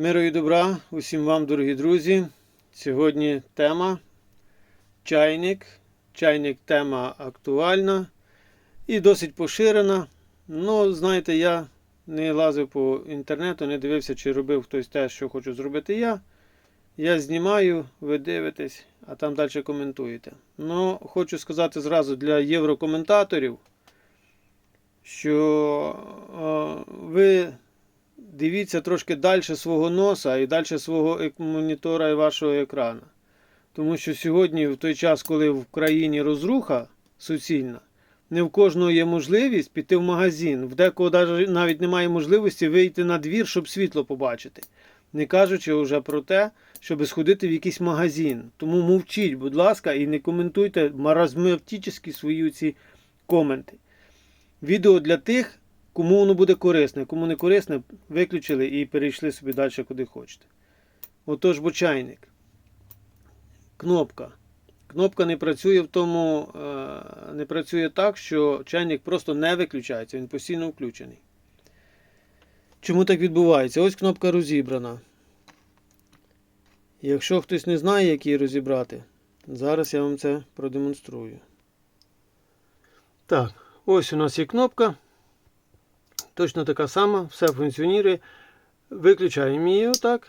Миру і добра усім вам, дорогі друзі. Сьогодні тема чайник. Чайник тема актуальна і досить поширена. Ну, знаєте, я не лазив по інтернету, не дивився, чи робив хтось те, що хочу зробити я. Я знімаю, ви дивитесь, а там далі коментуєте. Ну, хочу сказати зразу для єврокоментаторів, що е, ви дивіться трошки далі свого носа і далі свого монітора і вашого екрана. Тому що сьогодні, в той час, коли в країні розруха суцільна, не в кожного є можливість піти в магазин. В декого навіть немає можливості вийти на двір, щоб світло побачити. Не кажучи вже про те, щоб сходити в якийсь магазин. Тому мовчіть, будь ласка, і не коментуйте маразматичні свої ці коменти. Відео для тих, кому воно буде корисне. Кому не корисне, виключили і перейшли собі далі, куди хочете. Отож, бо чайник. Кнопка. Кнопка не працює в тому, е, не працює так, що чайник просто не виключається, він постійно включений. Чому так відбувається? Ось кнопка розібрана. Якщо хтось не знає, як її розібрати, зараз я вам це продемонструю. Так, ось у нас є кнопка. Точно така сама, все функціонує. Виключаємо її отак.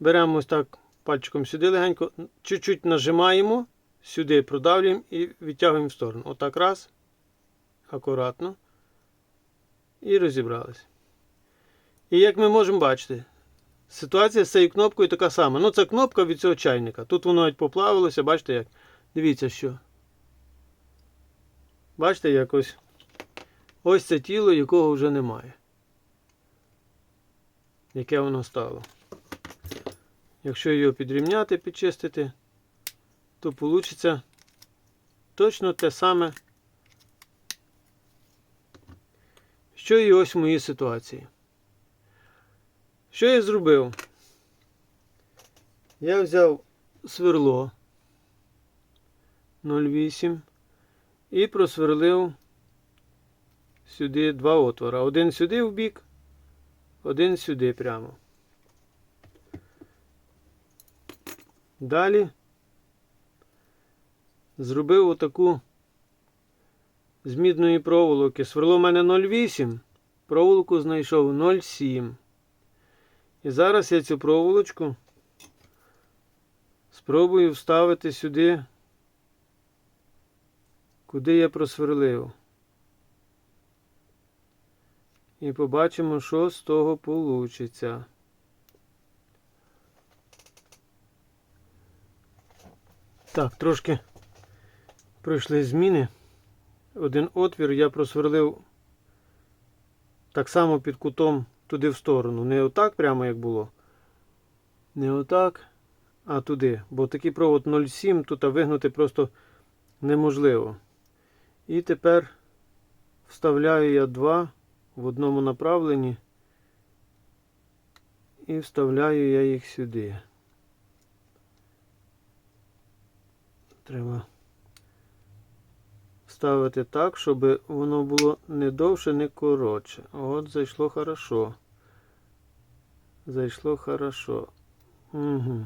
Беремо ось так пальчиком сюди легенько, чуть-чуть нажимаємо, сюди продавлюємо і відтягуємо в сторону. Отак раз. Акуратно. І розібрались. І як ми можемо бачити, ситуація з цією кнопкою така сама. Ну, це кнопка від цього чайника. Тут воно навіть поплавилося, бачите як? Дивіться що. Бачите, якось. Ось це тіло, якого вже немає. Яке воно стало. Якщо його підрівняти, підчистити, то вийде точно те саме, що і ось в моїй ситуації. Що я зробив? Я взяв сверло 0,8 і просверлив сюди два отвора. Один сюди в бік, один сюди прямо. Далі зробив отаку з мідної проволоки. Сверло в мене 0,8, проволоку знайшов 0,7. І зараз я цю проволочку спробую вставити сюди, куди я просверлив. І побачимо, що з того вийде. Так, трошки пройшли зміни. Один отвір я просверлив так само під кутом туди в сторону. Не отак прямо як було. Не отак, а туди. Бо такий провод 0,7 тут вигнути просто неможливо. І тепер вставляю я два в одному направленні і вставляю я їх сюди. Треба ставити так, щоб воно було не довше, не коротше. От зайшло хорошо. Зайшло хорошо. Угу.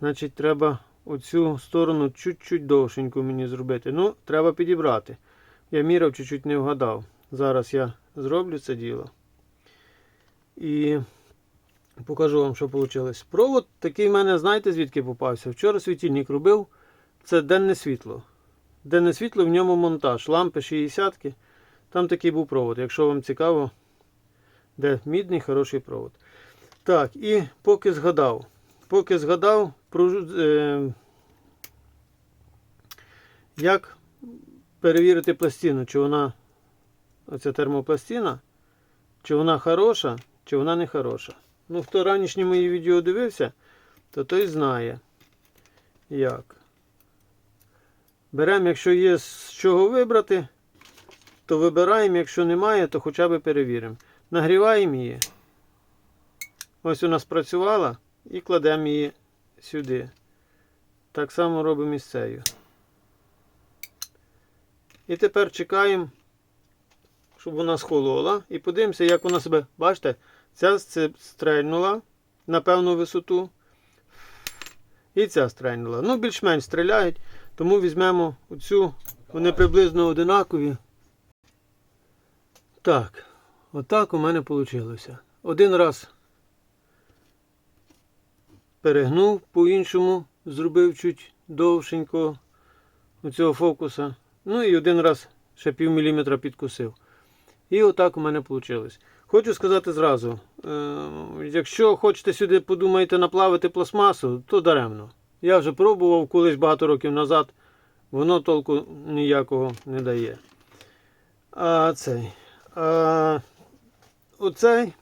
Значить, треба оцю сторону чуть-чуть довшеньку мені зробити. Ну, треба підібрати. Я міряв, чуть-чуть не вгадав. Зараз я зроблю це діло. І покажу вам, що вийшло. Провод такий в мене, знаєте, звідки попався? Вчора світильник робив. Це денне світло. Денне світло, в ньому монтаж. Лампи 60 -ки. Там такий був провод. Якщо вам цікаво, де мідний хороший провод. Так, і поки згадав. Поки згадав, е, як перевірити пластину, чи вона оця термопластина, чи вона хороша, чи вона не хороша. Ну, хто ранішні мої відео дивився, то той знає, як. Беремо, якщо є з чого вибрати, то вибираємо, якщо немає, то хоча б перевіримо. Нагріваємо її. Ось вона спрацювала і кладемо її сюди. Так само робимо і з цією. І тепер чекаємо, щоб вона схолола. І подивимося, як вона себе, бачите, Ця стрельнула на певну висоту. І ця стрельнула. Ну, більш-менш стріляють, тому візьмемо оцю, вони приблизно одинакові. Так, отак у мене вийшло. Один раз перегнув по-іншому, зробив чуть довшенько у цього фокуса. Ну і один раз ще пів міліметра підкусив. І отак у мене вийшло. Хочу сказати зразу: е, якщо хочете сюди подумаєте наплавити пластмасу, то даремно. Я вже пробував колись багато років назад, воно толку ніякого не дає. А цей. А, оцей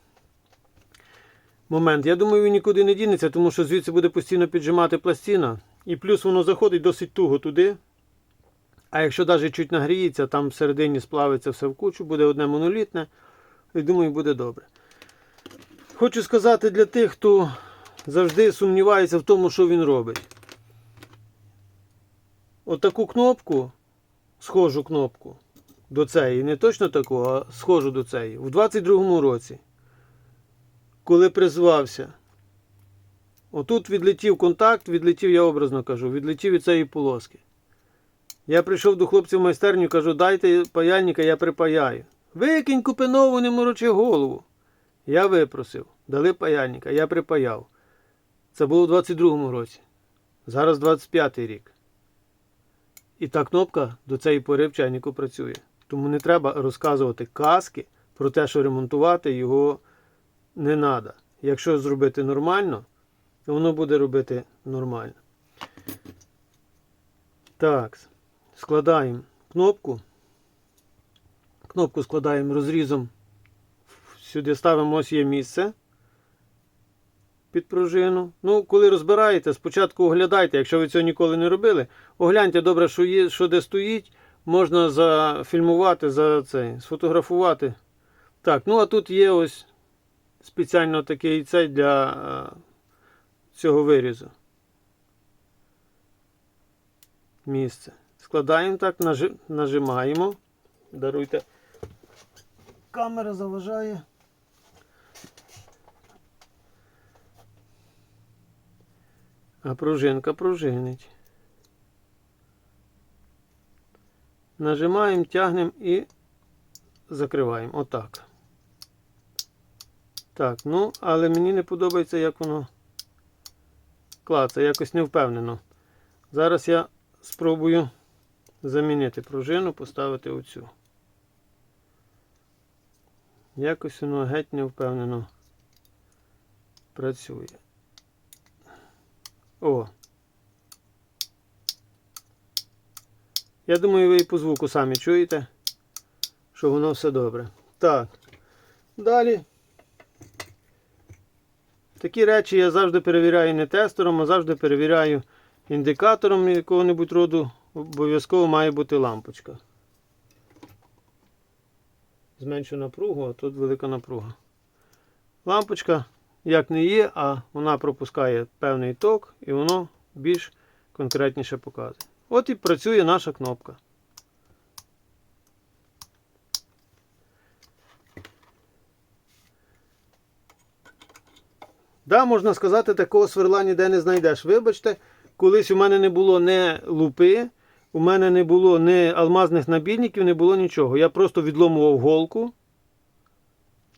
момент, я думаю, він нікуди не дінеться, тому що звідси буде постійно піджимати пластина. І плюс воно заходить досить туго туди. А якщо навіть чуть нагріється, там всередині сплавиться все в кучу, буде одне монолітне. І думаю, буде добре. Хочу сказати для тих, хто завжди сумнівається в тому, що він робить. Отаку кнопку, схожу кнопку до цієї, не точно таку, а схожу до цієї, у 22-му році, коли призвався, отут відлетів контакт, відлетів, я образно кажу, відлетів від цієї полоски. Я прийшов до хлопців в майстерню, кажу, дайте паяльника, я припаяю. Викинь купинову, не морочи голову. Я випросив, дали паяльника, я припаяв. Це було у 22-му році. Зараз 25-й рік. І та кнопка до цієї пори в чайнику працює. Тому не треба розказувати казки про те, що ремонтувати його не треба. Якщо зробити нормально, то воно буде робити нормально. Так, складаємо кнопку. Кнопку складаємо розрізом. Сюди ставимо ось є місце під пружину. Ну, коли розбираєте, спочатку оглядайте, якщо ви цього ніколи не робили, огляньте добре, що є, що де стоїть. Можна зафільмувати, за цей, сфотографувати. Так, ну а тут є ось спеціально такий цей для е, цього вирізу. Місце. Складаємо так, нажи- нажимаємо. Даруйте. Камера заважає. А пружинка пружинить. Нажимаємо, тягнемо і закриваємо. Отак. Так, ну, але мені не подобається, як воно клацає, якось не впевнено. Зараз я спробую замінити пружину, поставити оцю. Якось воно геть не впевнено працює. О. Я думаю, ви і по звуку самі чуєте, що воно все добре. Так. Далі. Такі речі я завжди перевіряю не тестером, а завжди перевіряю індикатором якого-небудь роду. Обов'язково має бути лампочка. Зменшу напругу, а тут велика напруга. Лампочка як не є, а вона пропускає певний ток і воно більш конкретніше показує. От і працює наша кнопка. Да, можна сказати, такого сверла ніде не знайдеш. Вибачте, колись у мене не було не лупи, у мене не було ні алмазних набільників, не було нічого. Я просто відломував голку,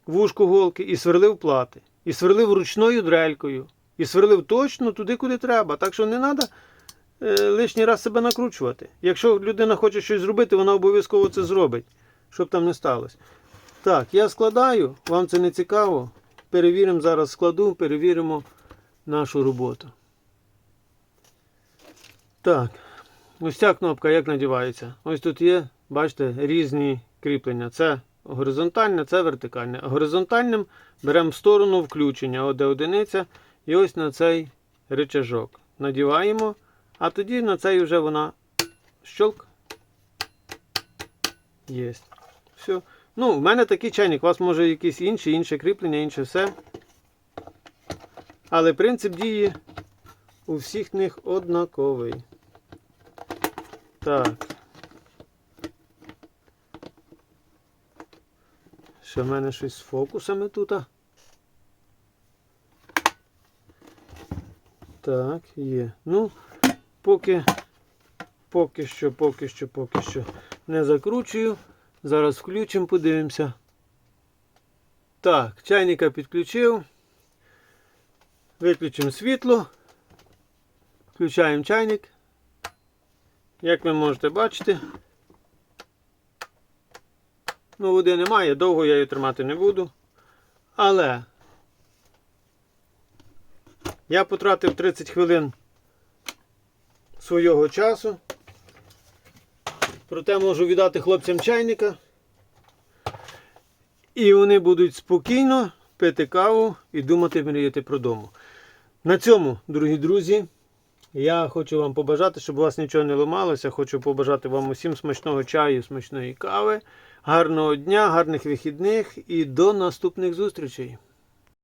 вушку голки і сверлив плати. І сверлив ручною дрелькою. І сверлив точно туди, куди треба. Так що не треба е, лишній раз себе накручувати. Якщо людина хоче щось зробити, вона обов'язково це зробить, щоб там не сталося. Так, я складаю, вам це не цікаво. Перевіримо зараз складу, перевіримо нашу роботу. Так, ось ця кнопка як надівається. Ось тут є, бачите, різні кріплення. Це горизонтальне, це вертикальне. Горизонтальним беремо в сторону включення, де одиниця, і ось на цей рычажок. Надіваємо, а тоді на цей вже вона щелк. Є. Все. Ну, в мене такий чайник, у вас може якісь інші, інше кріплення, інше все. Але принцип дії у всіх них однаковий. Так. Ще в мене щось з фокусами тут. Так, є. Ну, поки поки що, поки що, поки що не закручую. Зараз включимо, подивимося. Так, чайника підключив. Виключимо світло. Включаємо чайник. Як ви можете бачити, ну, води немає, довго я її тримати не буду. Але я потратив 30 хвилин свого часу. Проте можу віддати хлопцям чайника. І вони будуть спокійно пити каву і думати мріяти про дому. На цьому, дорогі друзі, я хочу вам побажати, щоб у вас нічого не ламалося. Хочу побажати вам усім смачного чаю, смачної кави, гарного дня, гарних вихідних і до наступних зустрічей.